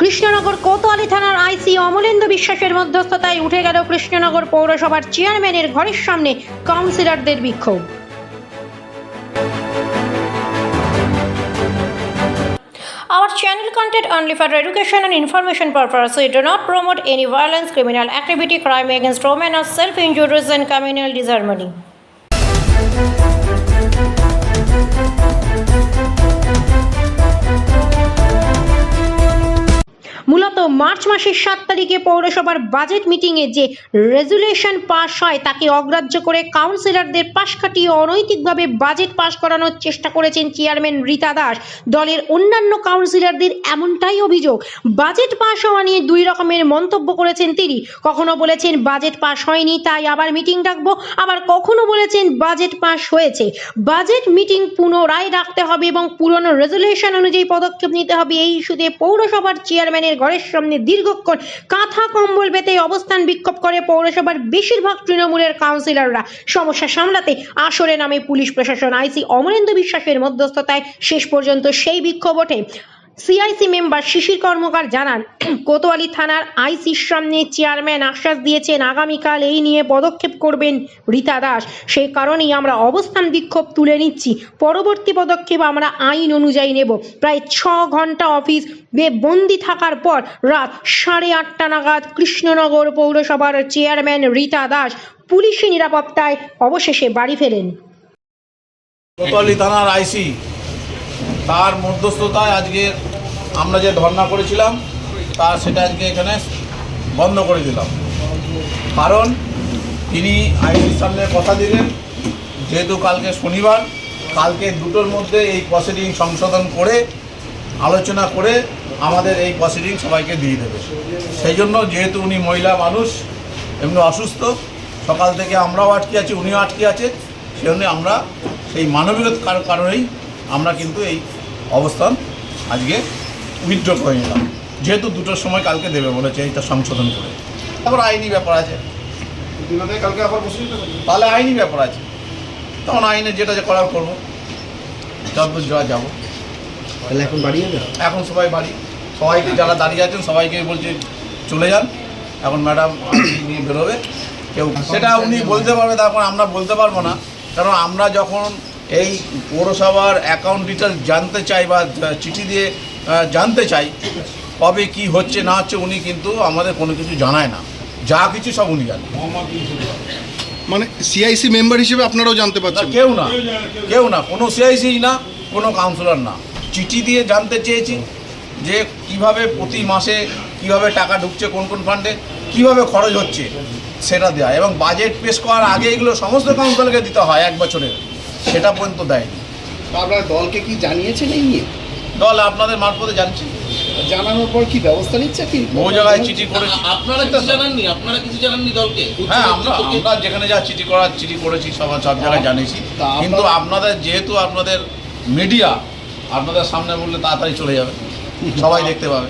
কৃষ্ণনগর কোতোয়ালি থানার আইসি অমলেন্দু বিশ্বাসের মধ্যস্থতায় উঠে গেল কৃষ্ণনগর পৌরসভার চেয়ারম্যানের ঘরের সামনে কাউন্সিলরদের বিক্ষোভ Our channel content only for education and information purpose. We do not promote any violence, criminal activity, crime against women, or self-injuries and communal disharmony. March মাসের সাত তারিখে পৌরসভার বাজেট মিটিংয়ে যে রেজুলেশন পাস হয়, তাকে অগ্রাহ্য করে কাউন্সিলরদের পাশ কাটিয়ে অনৈতিকভাবে বাজেট পাশ করানোর চেষ্টা করেছেন চেয়ারম্যান রীতা দাস। দলের অন্যান্য কাউন্সিলরদের এমনটাই অভিযোগ, বাজেট পাস হওয়া নিয়ে দুই রকমের মন্তব্য করেছেন তিনি। কখনো বলেছেন বাজেট পাস হয়নি, তাই আবার মিটিং ডাকবো। আবার কখনো বলেছেন বাজেট পাশ হয়েছে। বাজেট মিটিং পুনরায় রাখতে হবে এবং পুরনো রেজুলেশন অনুযায়ী পদক্ষেপ নিতে হবে। এই ইস্যুতে পৌরসভার চেয়ারম্যানের ঘরের সামনে দীর্ঘক্ষণ কাঁথা কম্বল পেতে অবস্থান বিক্ষোভ করে পৌরসভার বেশিরভাগ তৃণমূলের কাউন্সিলররা। সমস্যা সামলাতে আসরে নামে পুলিশ প্রশাসন। আইসি অমরেন্দ্র বিশ্বাসের মধ্যস্থতায় শেষ পর্যন্ত সেই বিক্ষোভ ওঠে। সিআইসি মেম্বার শিশির কর্মকার জানান, কোতোয়ালি থানার আইসির সামনে চেয়ারম্যান আশ্বাস দিয়েছেন, আগামীকাল এই নিয়ে পদক্ষেপ করবেন রীতা দাস। সেই কারণেই আমরা অবস্থান বিক্ষোভ তুলে নিচ্ছি। পরবর্তী পদক্ষেপ আমরা আইন অনুযায়ী নেব। প্রায় ছ ঘণ্টা অফিস বে বন্দি থাকার পর রাত সাড়ে আটটা নাগাদ কৃষ্ণনগর পৌরসভার চেয়ারম্যান রীতা দাস পুলিশি নিরাপত্তায় অবশেষে বাড়ি ফেরেন। কোতোয়ালি থানার আইসি তার মধ্যস্থতায় আজকে আমরা যে ধর্ণা করেছিলাম, তা সেটা আজকে এখানে বন্ধ করে দিলাম। কারণ তিনি আইসির সামনে কথা দিলেন, যেহেতু কালকে শনিবার, কালকে দুটোর মধ্যে এই প্রসিডিং সংশোধন করে, আলোচনা করে আমাদের এই প্রসিডিং সবাইকে দিয়ে দেবে। সেই জন্য যেহেতু উনি মহিলা মানুষ, এমনি অসুস্থ, সকাল থেকে আমরাও আটকে আছি, উনিও আটকে আছে, সেই জন্য আমরা সেই মানবিকতার কারণেই আমরা কিন্তু এই অবস্থান আজকে উইথড্র করে নিলাম। যেহেতু দুটোর সময় কালকে দেবে বলেছে এইটা সংশোধন করে। তারপর আইনি ব্যাপার আছে। কালকে আবার বসে তাহলে আইনি ব্যাপার আছে। তখন আইনে যেটা যে করার করব। যতদূর যাওয়া যাব। তাহলে এখন বাড়িয়ে যাবে এখন সবাই বাড়ি। সবাইকে যারা দাঁড়িয়ে আছেন সবাইকে বলছে চলে যান। এখন ম্যাডাম নিয়ে বেরোবে। কেউ সেটা উনি বলতে পারবে তারপর আমরা বলতে পারব না। কারণ আমরা যখন এই পৌরসভার অ্যাকাউন্ট ডিটেলস জানতে চাই বা চিঠি দিয়ে জানতে চাই কবে কি হচ্ছে না হচ্ছে উনি কিন্তু আমাদের কোনো কিছু জানায় না। যা কিছু সব উনি জানেন। মানে সিআইসি মেম্বার হিসেবে আপনারাও জানতে পারছেন কেউ না কেউ না কোনো সিআইসি না কোনো কাউন্সিলর না। চিঠি দিয়ে জানতে চেয়েছি যে কীভাবে প্রতি মাসে কীভাবে টাকা ঢুকছে কোন কোন ফান্ডে কীভাবে খরচ হচ্ছে সেটা দেওয়া এবং বাজেট পেশ করার আগে এগুলো সমস্ত কাউন্সিলরকে দিতে হয় এক বছরের। সেটা পর্যন্ত দেয়নি। আপনার দলকে কি জানিয়েছেন এই নিয়ে? দল আপনাদের মারফতে জানছি জানানোর পর কি ব্যবস্থা নিচ্ছে কি? বহু জায়গায় চিঠি করেছি। আপনারা কিছু জানাননি? আপনারা কিছু জানাননি দলকে? হ্যাঁ আমরা আমরা যেখানে যা চিঠি করার চিঠি করেছি সব সব জায়গায় জানিয়েছি। কিন্তু আপনাদের যেহেতু আপনাদের মিডিয়া আপনাদের সামনে বললে তাড়াতাড়ি চলে যাবে। সবাই দেখতে পাবে।